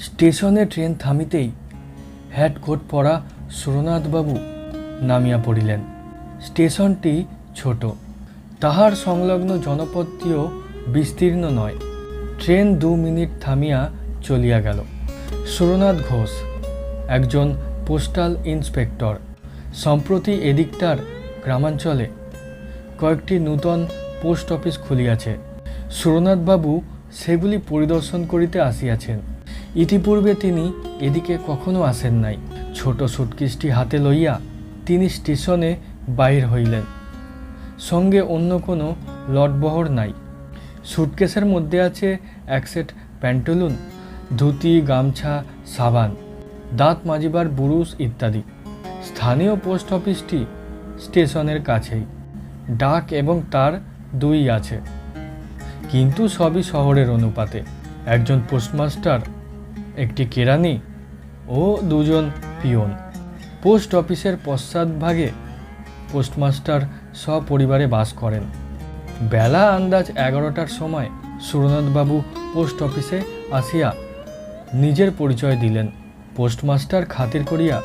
স্টেশনে train থামিতেই hat coat পরা সুরনাথবাবু নামিয়া পড়িলেন। স্টেশনটি ছোট। তাহার সংলগ্ন জনপদটিও বিস্তীর্ণ নয়। ট্রেন দু মিনিট থামিয়া চলিয়া গেল। সুরনাথ ঘোষ, একজন পোস্টাল ইন্সপেক্টর, সম্প্রতি এদিকটার গ্রামাঞ্চলে কয়েকটি নূতন পোস্ট অফিস খুলিয়াছে। সুরনাথবাবু সেগুলি পরিদর্শন করিতে আসিয়াছেন। ইতিপূর্বে তিনি এদিকে কখনো আসেন নাই। ছোট সুটকিসটি হাতে লইয়া তিনি স্টেশনে বাহির হইলেন। সঙ্গে অন্য কোনো লটবহর নাই। সুটকেসের মধ্যে আছে এক সেট প্যান্টুলুন, ধুতি, গামছা, সাবান, দাঁত মাজিবার বুরুষ ইত্যাদি। স্থানীয় পোস্ট অফিসটি স্টেশনের কাছেই। ডাক এবং তার দুই আছে। কিন্তু সবই শহরের অনুপাতে। একজন পোস্টমাস্টার একটি কেরানি ও দুজন পিয়ন। পোস্ট অফিসের পশ্চাৎভাগে পোস্টমাস্টার সপরিবারে বাস করেন। বেলা আন্দাজ এগারোটার সময় সুরনাথবাবু পোস্ট অফিসে আসিয়া নিজের পরিচয় দিলেন। পোস্টমাস্টার খাতির করিয়া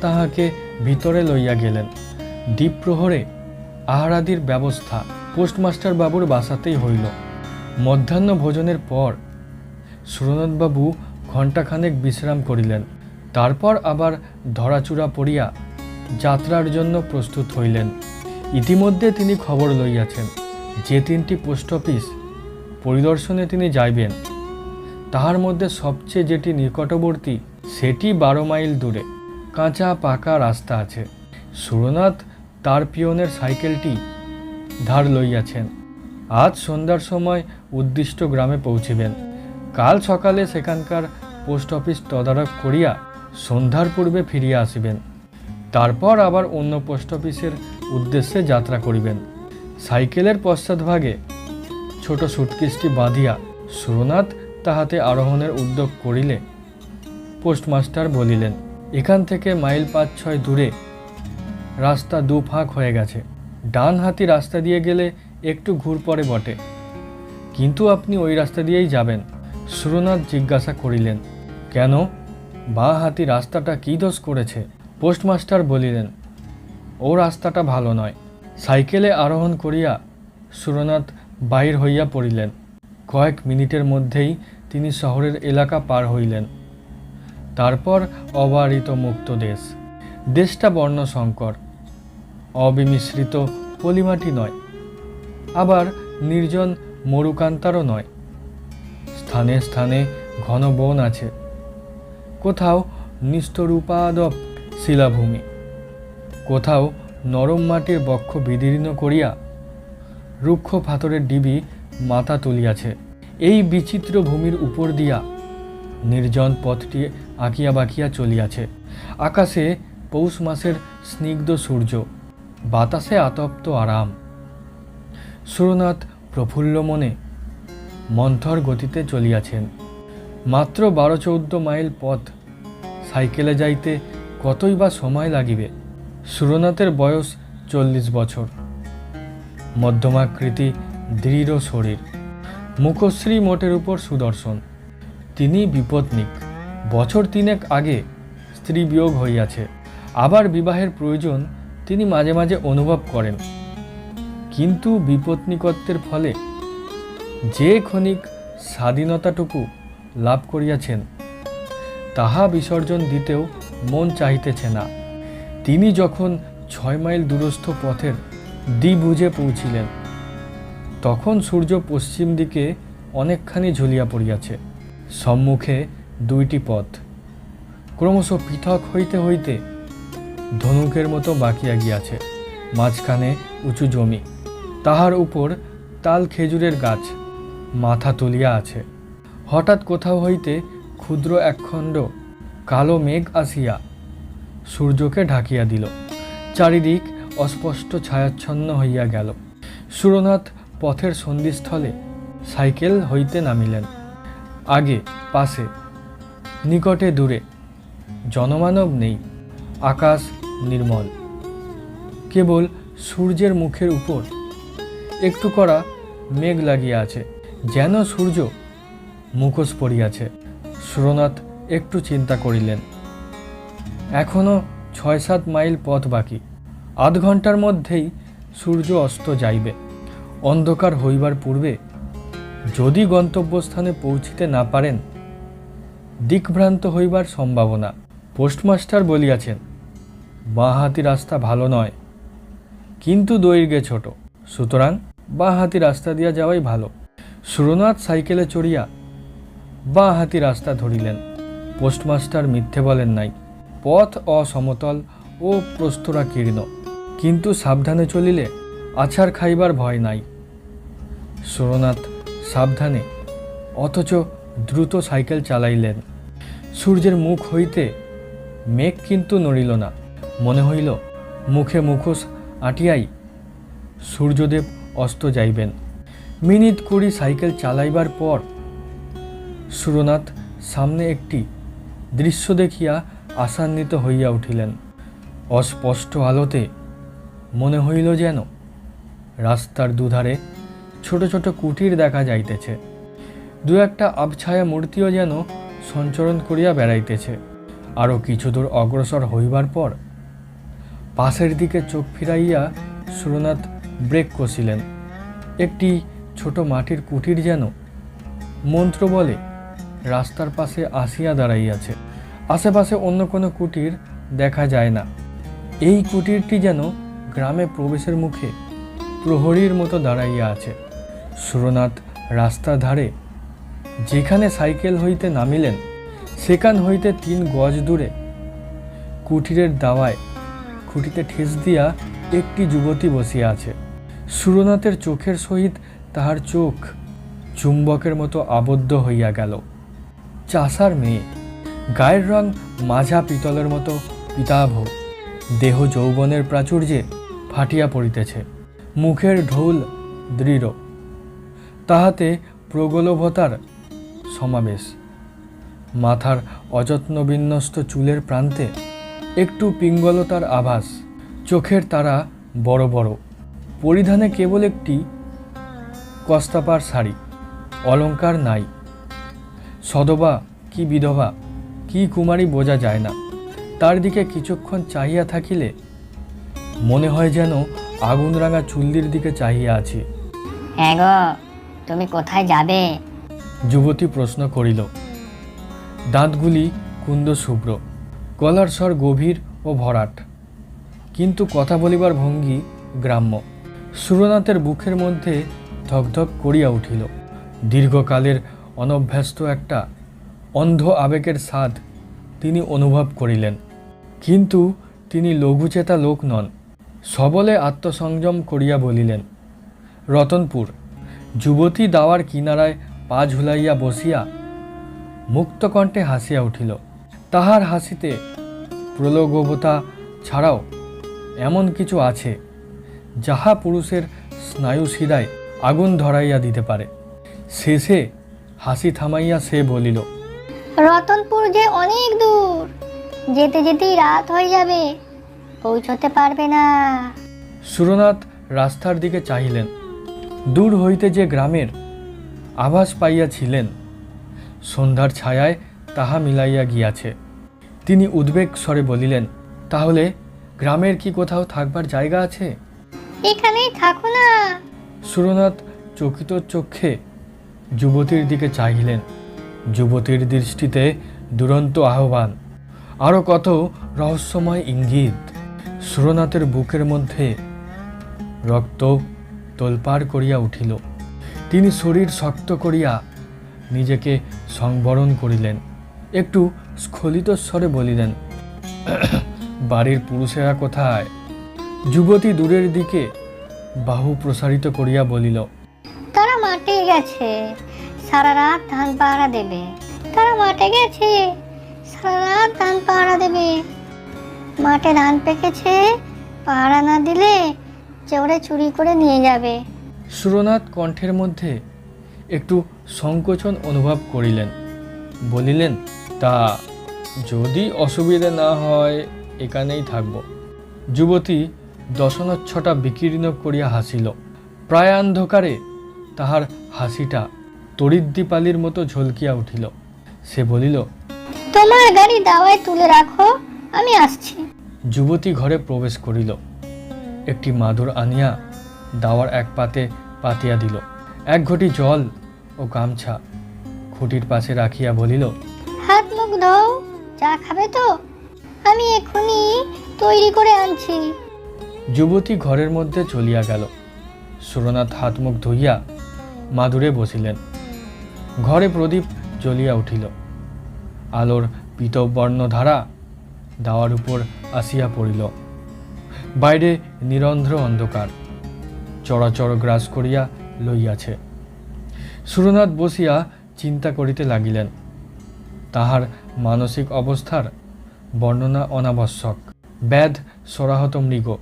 তাহাকে ভিতরে লইয়া গেলেন। দ্বীপ্রহরে আহারাদির ব্যবস্থা পোস্টমাস্টার বাবুর বাসাতেই হইল। মধ্যাহ্ন ভোজনের পর সুরনাথবাবু ঘণ্টাখানেক বিশ্রাম করিলেন, তারপর আবার ধরাচূড়া পড়িয়া যাত্রার জন্য প্রস্তুত হইলেন। ইতিমধ্যে তিনি খবর লইয়াছেন যে তিনটি পোস্ট অফিস পরিদর্শনে তিনি যাইবেন। তাহার মধ্যে সবচেয়ে যেটি নিকটবর্তী, সেটি বারো মাইল দূরে, কাঁচা পাকা রাস্তা আছে। সুরনাথ তার পিয়নের সাইকেলটি ধার লইয়াছেন। আজ সন্ধ্যার সময় উদ্দিষ্ট গ্রামে পৌঁছিবেন। কাল সকালে সেখানকার পোস্ট অফিস তদারক করিয়া সন্ধ্যার পূর্বে ফিরিয়া আসিবেন। তারপর আবার অন্য পোস্ট অফিসের উদ্দেশ্যে যাত্রা করিবেন। সাইকেলের পশ্চাৎভাগে ছোট সুটকিসটি বাঁধিয়া সুরনাথ তাহাতে আরোহণের উদ্যোগ করিলে পোস্টমাস্টার বলিলেন, এখান থেকে মাইল পাঁচ ছয় দূরে রাস্তা দু ফাঁক হয়ে গেছে। ডান হাতি রাস্তা দিয়ে গেলে একটু ঘুর পরে বটে। কিন্তু আপনি ওই রাস্তা দিয়েই যাবেন। সুরনাথ জিজ্ঞাসা করিলেন কেন? বাঁ হাতি রাস্তাটা কী দোষ করেছে? পোস্টমাস্টার বলিলেন, ও রাস্তাটা ভালো নয়। সাইকেলে আরোহণ করিয়া সুরনাথ বাহির হইয়া পড়িলেন। কয়েক মিনিটের মধ্যেই তিনি শহরের এলাকা পার হইলেন। তারপর অবারিত মুক্ত দেশ দেশটা বর্ণসংকর। অবিমিশ্রিত পলিমাটি নয়। আবার নির্জন মরুকান্তারও নয়। স্থানে স্থানে ঘন বন আছে। কোথাও নিস্তরূপাদপ শিলাভূমি। কোথাও নরম মাটির বক্ষ বিদীর্ণ করিয়া রুক্ষ পাথরের ডিবি মাথা তুলিয়াছে। এই বিচিত্র ভূমির উপর দিয়া নির্জন পথটি আঁকিয়া বাঁকিয়া চলিয়াছে। আকাশে পৌষ মাসের স্নিগ্ধ সূর্য, বাতাসে আতপ্ত আরাম। সুরনাথ প্রফুল্ল মনে মন্থর গতিতে চলিয়াছেন। মাত্র বারো চৌদ্দ মাইল পথ। সাইকেলে যাইতে কতই বা সময় লাগিবে? সুরনাথের বয়স চল্লিশ বছর। মধ্যমাকৃতি দৃঢ় শরীর। মুখশ্রী মোটের উপর সুদর্শন। তিনি বিপত্নিক। বছর তিনেক আগে স্ত্রী বিয়োগ হইয়াছে। আবার বিবাহের প্রয়োজন তিনি মাঝে মাঝে অনুভব করেন। কিন্তু বিপত্নিকত্বের ফলে যে ক্ষণিক স্বাধীনতাটুকু লাভ করিয়াছেন। তাহা বিসর্জন দিতেও মন চাহিতেছে না। তিনি যখন ছয় মাইল দূরস্থ পথের দ্বিভুজে পৌঁছিলেন, তখন সূর্য পশ্চিম দিকে অনেকখানি ঝুলিয়া পড়িয়াছে। সম্মুখে দুইটি পথ। ক্রমশ পৃথক হইতে হইতে ধনুকের মতো বাকিয়া গিয়াছে, মাঝখানে উঁচু জমি। তাহার উপর তাল খেজুরের গাছ মাথা তুলিয়া আছে। হঠাৎ কোথাও হইতে ক্ষুদ্র একখণ্ড কালো মেঘ আসিয়া সূর্যকে ঢাকিয়া দিল। চারিদিক অস্পষ্ট ছায়াচ্ছন্ন হইয়া গেল। সুরনাথ পথের সন্ধিস্থলে সাইকেল হইতে নামিলেন। আগে পাশে, নিকটে দূরে, জনমানব নেই, আকাশ নির্মল। কেবল সূর্যের মুখের উপর একটু করা মেঘ লাগিয়া আছে। যেন সূর্য মুখোশ পড়িয়াছে। সুরনাথ একটু চিন্তা করিলেন। এখনও ছয় সাত মাইল পথ বাকি। আধ ঘণ্টার মধ্যেই সূর্য অস্ত যাইবে। অন্ধকার হইবার পূর্বে যদি গন্তব্যস্থানে পৌঁছিতে না পারেন, দিকভ্রান্ত হইবার সম্ভাবনা। পোস্টমাস্টার বলিয়াছেন, বাঁহাতি রাস্তা ভালো নয়, কিন্তু দৈর্ঘ্যে ছোট। সুতরাং বাঁহাতি রাস্তা দিয়া যাওয়াই ভালো। সুরনাথ সাইকেলে চড়িয়া বাঁ হাতি রাস্তা ধরিলেন। পোস্টমাস্টার মিথ্যে বলেন নাই। পথ অসমতল ও প্রস্তরাকীর্ণ কিন্তু সাবধানে চলিলে আছাড় খাইবার ভয় নাই। সুরনাথ সাবধানে, অথচ দ্রুত সাইকেল চালাইলেন। সূর্যের মুখ হইতে মেঘ কিন্তু নড়িল না। মনে হইল, মুখে মুখোশ আটিয়াই সূর্যদেব অস্ত যাইবেন। মিনিট কুড়ি সাইকেল চালাইবার পর সুরনাথ সামনে একটি দৃশ্য দেখিয়া আশান্বিত হইয়া উঠিলেন। অস্পষ্ট আলোতে মনে হইল যেন রাস্তার দুধারে ছোট ছোট কুটির দেখা যাইতেছে। দু একটা আবছায়া মূর্তিও যেন সঞ্চরণ করিয়া বেড়াইতেছে। আরও কিছু দূর অগ্রসর হইবার পর পাশের দিকে চোখ ফিরাইয়া সুরনাথ ব্রেক কষিলেন। একটি ছোট মাটির কুটির যেন মন্ত্র বলে রাস্তার পাশে আসিয়া দাঁড়াইয়াছে। আশেপাশে অন্য কোনো কুটির দেখা যায় না। এই কুটিরটি যেন গ্রামে প্রবেশের মুখে প্রহরীর মতো দাঁড়াইয়া আছে। সুরনাথ রাস্তার ধারে যেখানে সাইকেল হইতে নামিলেন, সেখান হইতে তিন গজ দূরে কুটিরের দাওয়ায় খুঁটিতে ঠেস দিয়া একটি যুবতী বসিয়া আছে। সুরনাথের চোখের সহিত তাহার চোখ চুম্বকের মতো আবদ্ধ হইয়া গেল। চাষার মেয়ে। গায়ের রং মাঝা পিতলের মতো পিতাভ। দেহ যৌবনের প্রাচুর্যে ফাটিয়া পড়িতেছে। মুখের ঢোল দৃঢ়। তাহাতে প্রগলভতার সমাবেশ। মাথার অযত্ন বিন্যস্ত চুলের প্রান্তে একটু পিঙ্গলতার আভাস। চোখের তারা বড় বড়। পরিধানে কেবল একটি কস্তাপার শাড়ি। অলঙ্কার নাই। সদবা কি বিধবা কি কুমারী বোঝা যায় না। তার দিকে কিছুক্ষণ চাহিয়া থাকিলে মনে হয় যেন আগুন রাঙা চুল্লির দিকে চাহিয়া আছি। হ্যাঁ গো তুমি কোথায় যাবে? যুবতী প্রশ্ন করিল। দাঁতগুলি কুন্দ শুভ্র গলার স্বর গভীর ও ভরাট। কিন্তু কথা বলিবার ভঙ্গি গ্রাম্য। সুরনাথের বুকের মধ্যে ধকধক করিয়া উঠিল। দীর্ঘকালের অনভ্যস্ত একটা অন্ধ আবেগের স্বাদ তিনি অনুভব করিলেন। কিন্তু তিনি লঘুচেতা লোক নন, সবলে আত্মসংযম করিয়া বলিলেন, রতনপুর, যুবতী দাওয়ার কিনারায় পা ঝুলাইয়া বসিয়া মুক্তকণ্ঠে হাসিয়া উঠিল। তাহার হাসিতে প্রলোভতা ছাড়াও এমন কিছু আছে যাহা পুরুষের স্নায়ু শিরায় আগুন ধরাইয়া দিতে পারে। শেষে হাসি থামাইয়া সে বলিল রতনপুর যে অনেক দূর। যেতে যেতেই রাত হয়ে যাবে পৌঁছতে পারবে না। সুরনাথ রাস্তার দিকে চাহিলেন। দূর হইতে যে গ্রামের আভাস পাইয়াছিলেন সন্ধ্যার ছায়ায় তাহা মিলাইয়া গিয়াছে। তিনি উদ্বেগ স্বরে বলিলেন তাহলে গ্রামের কি কোথাও থাকবার জায়গা আছে? এখানেই থাকো না। সুরনাথ চকিত চক্ষে যুবতীর দিকে চাহিলেন। যুবতীর দৃষ্টিতে দুরন্ত আহ্বান। আরও কত রহস্যময় ইঙ্গিত সুরনাথের বুকের মধ্যে রক্ত তোলপাড় করিয়া উঠিল। তিনি শরীর শক্ত করিয়া নিজেকে সংবরণ করিলেন। একটু স্খলিত স্বরে বলিলেন, বাড়ির পুরুষেরা কোথায়? যুবতী দূরের দিকে বাহু প্রসারিত করিয়া বলিল গেছে। সারা রাত ধান পাহারা দেবে। তারা মাঠে গেছে। সারা রাত ধান পাহারা দেবে। মাঠে ধান পেকেছে পাহারা না দিলে চোরে চুরি করে নিয়ে যাবে। সুরনাথ কণ্ঠের মধ্যে একটু সংকোচন অনুভব করিলেন। বলিলেন, তা যদি অসুবিধে না হয়, এখানেই থাকব। যুবতী দশনচ্ছটা বিকীর্ণ করিয়া হাসিল। প্রায় অন্ধকারে তাহার হাসিটা তরিদ্দীপালির মতো ঝলকিয়া উঠিল। সে বলিল তোমার গাড়ি দাওয়ায় তুলে রাখো আমি আসছি। যুবতী ঘরে প্রবেশ করিল। একটি মাদুর আনিয়া দাওয়ার এক পাতে পাতিয়া দিল। এক ঘটি জল ও গামছা খুঁটির পাশে রাখিয়া বলিল হাত মুখ ধোও চা খাবে তো? আমি এক্ষুনি তৈরি করে আনছি। যুবতী ঘরের মধ্যে চলিয়া গেল। সুরনাথ হাত মুখ ধুইয়া মাদুরে বসিলেন। ঘরে প্রদীপ জ্বলিয়া উঠিল। আলোর পীতবর্ণ ধারা দাওয়ার উপর আসিয়া পড়িল। বাইরে নিরন্ধ্র অন্ধকার, চড়াচড় গ্রাস করিয়া লইয়াছে। সুরনাথ বসিয়া চিন্তা করিতে লাগিলেন। তাহার মানসিক অবস্থার বর্ণনা অনাবশ্যক। ব্যাধ সরাহত মৃগ।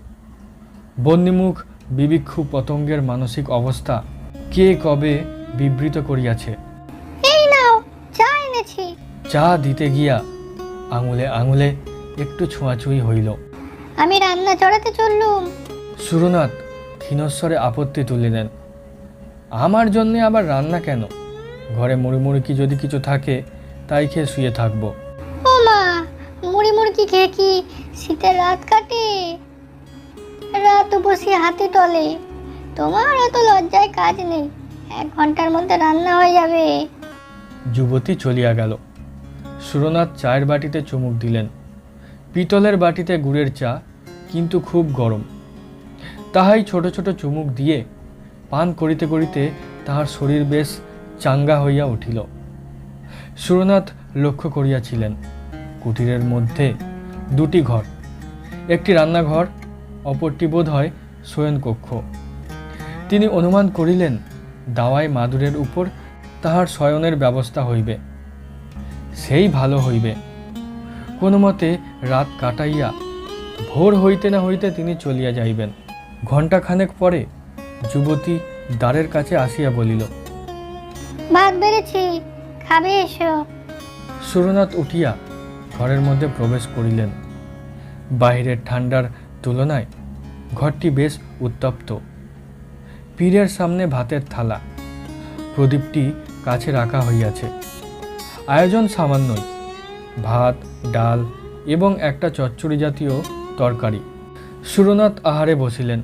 বন্যিমুখ বিবিক্ষু পতঙ্গের মানসিক অবস্থা কে কবে বিবৃত করিয়াছে? এই নাও চা এনেছি। চা দিতে গিয়া আঙুলে আঙুলে একটু ছোঁয়াছুঁই হইল। আমি রান্না চড়াতে চললুম। সুরনাথ ক্ষীণস্বরে আপত্তি তুলিলেন আমার জন্যে আবার রান্না কেন? ঘরে মুড়ি কি যদি কিছু থাকে তাই খেয়ে শুয়ে থাকব। ও মা মুড়ি মুড়কি খেয়ে কি শীতের রাত কাটে? রাত বসে হাতে টলে। তোমার অত লজ্জায় কাজ নেই। এক ঘণ্টার মধ্যে রান্না হয়ে যাবে। যুবতী চলিয়া গেল। সুরনাথ চায়ের বাটিতে চুমুক দিলেন। পিতলের বাটিতে গুড়ের চা, কিন্তু খুব গরম। তাহাই ছোট ছোট চুমুক দিয়ে পান করিতে করিতে তাহার শরীর বেশ চাঙ্গা হইয়া উঠিল। সুরনাথ লক্ষ্য করিয়াছিলেন, কুটিরের মধ্যে দুটি ঘর। একটি রান্নাঘর, অপরটি বোধ হয় শয়নকক্ষ। তিনি অনুমান করিলেন দাওয়ায় মাদুরের উপর তাহার শয়নের ব্যবস্থা হইবে। সেই ভালো হইবে। কোনো মতে রাত কাটাইয়া ভোর হইতে না হইতে তিনি চলিয়া যাইবেন। ঘণ্টাখানেক পরে যুবতী দ্বারের কাছে আসিয়া বলিল ভাত বেড়েছি খাবে এসো। সুরনাথ উঠিয়া ঘরের মধ্যে প্রবেশ করিলেন। বাহিরের ঠান্ডার তুলনায় ঘরটি বেশ উত্তপ্ত। পীরের সামনে ভাতের থালা। প্রদীপটি কাছে রাখা হইয়াছে। আয়োজন সামান্যই। ভাত, ডাল এবং একটা চচ্চড়ি জাতীয় তরকারি। সুরনাথ আহারে বসিলেন।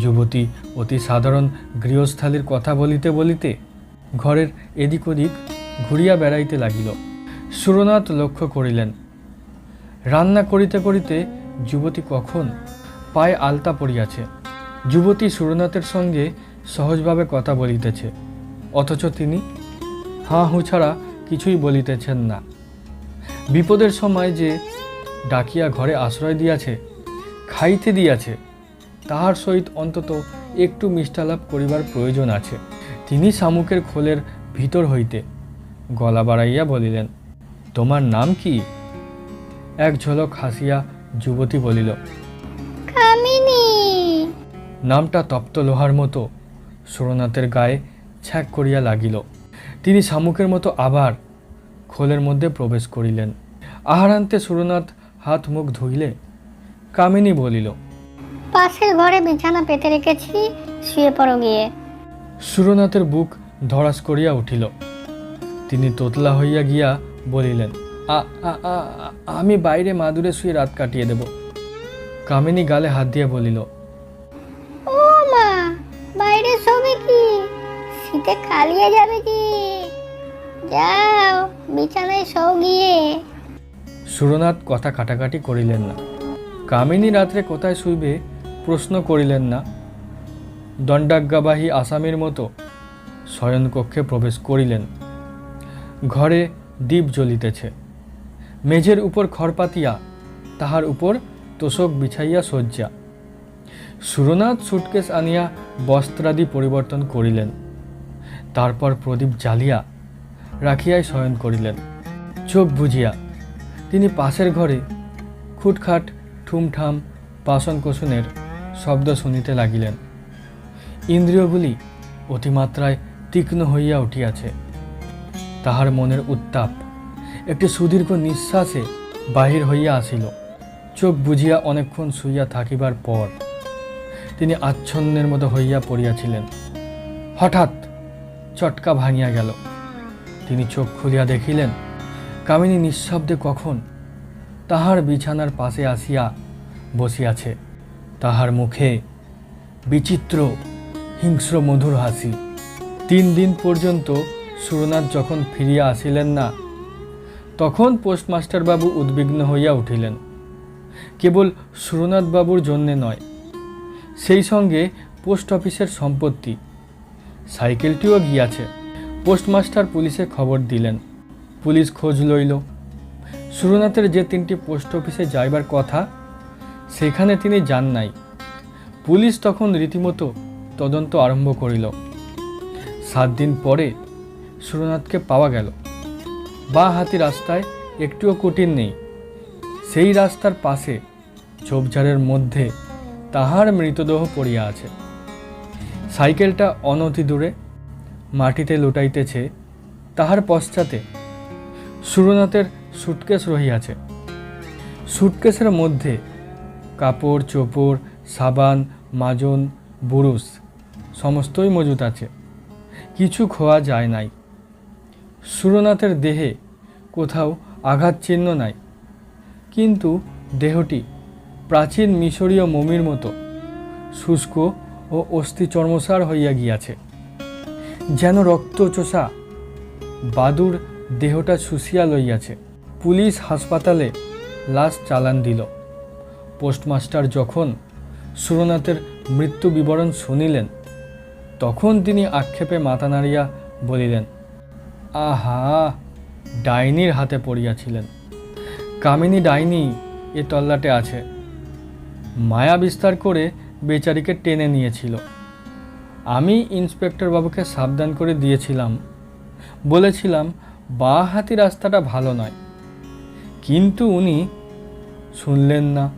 যুবতী অতি সাধারণ গৃহস্থালির কথা বলিতে বলিতে ঘরের এদিক ওদিক ঘুরিয়া বেড়াইতে লাগিল। সুরনাথ লক্ষ্য করিলেন। রান্না করিতে করিতে যুবতী কখন পায়ে আলতা পড়িয়াছে। যুবতী সুরনাথের সঙ্গে সহজভাবে কথা বলিতেছে, অথচ তিনি হাঁ হু ছাড়া কিছুই বলিতেছেন না। বিপদের সময় যে ডাকিয়া ঘরে আশ্রয় দিয়াছে, খাইতে দিয়াছে, তাহার সহিত অন্তত একটু মিষ্টালাপ করিবার প্রয়োজন আছে। তিনি শামুকের খোলের ভিতর হইতে গলা বাড়াইয়া বলিলেন, তোমার নাম কি? এক ঝলক হাসিয়া যুবতী বলিল নামটা তপ্ত লোহার মতো। সুরনাথের গায়ে ছ্যাক করিয়া লাগিল। তিনি শামুকের মতো আবার খোলের মধ্যে প্রবেশ করিলেন। আহারান্তে সুরনাথ হাত মুখ ধুইলে কামিনী বলিল পাশের ঘরে বিছানা পেতে রেখেছি শুয়ে পড়ো গিয়ে। সুরনাথের বুক ধরাস করিয়া উঠিল। তিনি তোতলা হইয়া গিয়া বলিলেন "আ আ- আ- আ- আমি বাইরে মাদুরে শুয়ে রাত কাটিয়ে দেব। কামিনী গালে হাত দিয়ে বলিল শীতে কালিয়ে যাবে কি? যাও, বিছানায় শো গিয়ে। সুরনাথ কথা কাটাকাটি করিলেন না। কামিনী রাত্রে কোথায় শুইবে প্রশ্ন করিলেন না। দণ্ডাজ্ঞাবাহী আসামির মতো শয়নকক্ষে প্রবেশ করিলেন। ঘরে দ্বীপ জ্বলিতেছে। মেঝের উপর খড়পাতিয়া তাহার উপর তোষক বিছাইয়া শয্যা। সুরনাথ সুটকেস আনিয়া বস্ত্রাদি পরিবর্তন করিলেন। তারপর প্রদীপ জ্বালিয়া রাখিয়াই শয়ন করিলেন। চোখ বুঝিয়া তিনি পাশের ঘরে খুটখাট, ঠুমঠাম বাসনকোসনের শব্দ শুনিতে লাগিলেন। ইন্দ্রিয়গুলি অতিমাত্রায় তীক্ষ্ণ হইয়া উঠিয়াছে। তাহার মনের উত্তাপ একটি সুদীর্ঘ নিঃশ্বাসে বাহির হইয়া আসিল। চোখ বুঝিয়া অনেকক্ষণ শুইয়া থাকিবার পর তিনি আচ্ছন্নের মতো হইয়া পড়িয়াছিলেন। হঠাৎ চটকা ভাঙিয়া গেল। তিনি চোখ খুলিয়া দেখিলেন, কামিনী নিঃশব্দে কখন তাহার বিছানার পাশে আসিয়া বসিয়াছে। তাহার মুখে বিচিত্র হিংস্র মধুর হাসি। তিন দিন পর্যন্ত সুরনাথ যখন ফিরিয়া আসিলেন না, তখন পোস্টমাস্টারবাবু উদ্বিগ্ন হইয়া উঠিলেন। কেবল সুরনাথ বাবুর জন্যে নয়, সেই সঙ্গে পোস্ট অফিসের সম্পত্তি সাইকেলটিও গিয়াছে। পোস্টমাস্টার পুলিশে খবর দিলেন। পুলিশ খোঁজ লইল। সুরনাথের যে তিনটি পোস্ট অফিসে যাইবার কথা, সেখানে তিনি যান নাই। পুলিশ তখন রীতিমতো তদন্ত আরম্ভ করিল। সাত দিন পরে সুরনাথকে পাওয়া গেল। বা হাতি রাস্তায় একটুও কুটির নেই। সেই রাস্তার পাশে ঝোপঝাড়ের মধ্যে তাহার মৃতদেহ পড়িয়া আছে। সাইকেলটা অনতি দূরে মাটিতে লুটাইতেছে, তাহার পশ্চাতে সুরনাথের সুটকেস রহিয়াছে। সুটকেসের মধ্যে কাপড়, চোপড়, সাবান, মাজন বুরুস সমস্তই মজুত আছে। কিছু খোয়া যায় নাই। সুরনাথের দেহে কোথাও আঘাত চিহ্ন নাই। কিন্তু দেহটি প্রাচীন মিশরীয় মমির মতো শুষ্ক ও অস্থি চর্মসার হইয়া গিয়াছে। যেন রক্ত রক্তচোষা বাদুর দেহটা শুষিয়া লইয়াছে। পুলিশ হাসপাতালে লাশ চালান দিল। পোস্টমাস্টার যখন সুরনাথের মৃত্যু বিবরণ শুনিলেন, তখন তিনি আক্ষেপে মাথা নাড়িয়া বলিলেন, আহা, ডাইনির হাতে পড়িয়াছিলেন। কামিনী ডাইনি এ তল্লাটে আছে। মায়া বিস্তার করে বেচারিকে টেনে নিয়েছিল। আমি ইন্সপেক্টর বাবুকে সাবধান করে দিয়েছিলাম। বলেছিলাম, বা হাতি রাস্তাটা ভালো নয়। কিন্তু উনি, শুনলেন না।